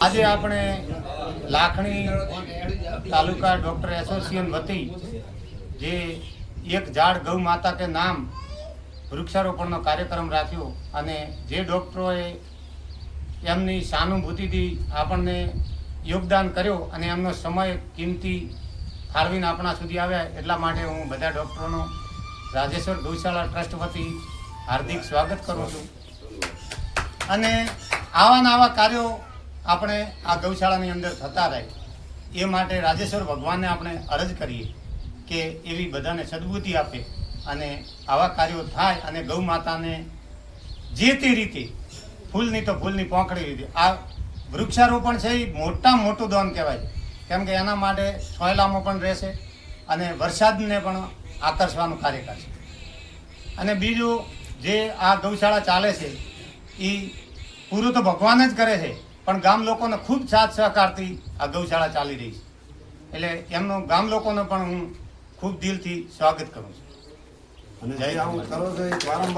આજે આપણે લાખણી તાલુકા doctor association વતી જે એક ઝાડ ગૌ માતા કે નામ વૃક્ષારોપણનો કાર્યક્રમ રાખ્યો અને જે ડૉક્ટરોએ એમની સહાનુભૂતિથી આપણને યોગદાન કર્યો અને એમનો સમય, કિંમતી ફાળવીને આપણા સુધી આવ્યા, એટલા માટે હું બધા ડૉક્ટરોનો રાજેશ્વર ગૌશાળા ટ્રસ્ટ વતી હાર્દિક સ્વાગત કરું છું. અને આવા ને આવા કાર્યો આપણે આ ગૌશાળાની અંદર થતા રહે, એ માટે રાજેશ્વર ભગવાનને આપણે અરજ કરીએ કે એવી બધાને સદબુદ્ધિ આપે અને આવા કાર્યો થાય અને ગૌ માતાને જે તે રીતે ફૂલની તો ફૂલની પોંખડી રીતે આ વૃક્ષારોપણ છે એ મોટામાં મોટું દાન કહેવાય. કેમ કે એના માટે સોયલામાં પણ રહેશે અને વરસાદને પણ આકર્ષવાનું કાર્ય કરશે અને બીજું જે આ ગૌશાળા ચાલે છે એ પૂરું તો ભગવાન જ કરે છે. પણ ગામ લોકોને ખૂબ સાથ સહકારથી આ ગૌશાળા ચાલી રહી છે. એટલે એમનો ગામ લોકોને પણ હું ખૂબ દિલથી સ્વાગત કરું છું. અને જે આવું કરો છો એ વારંવાર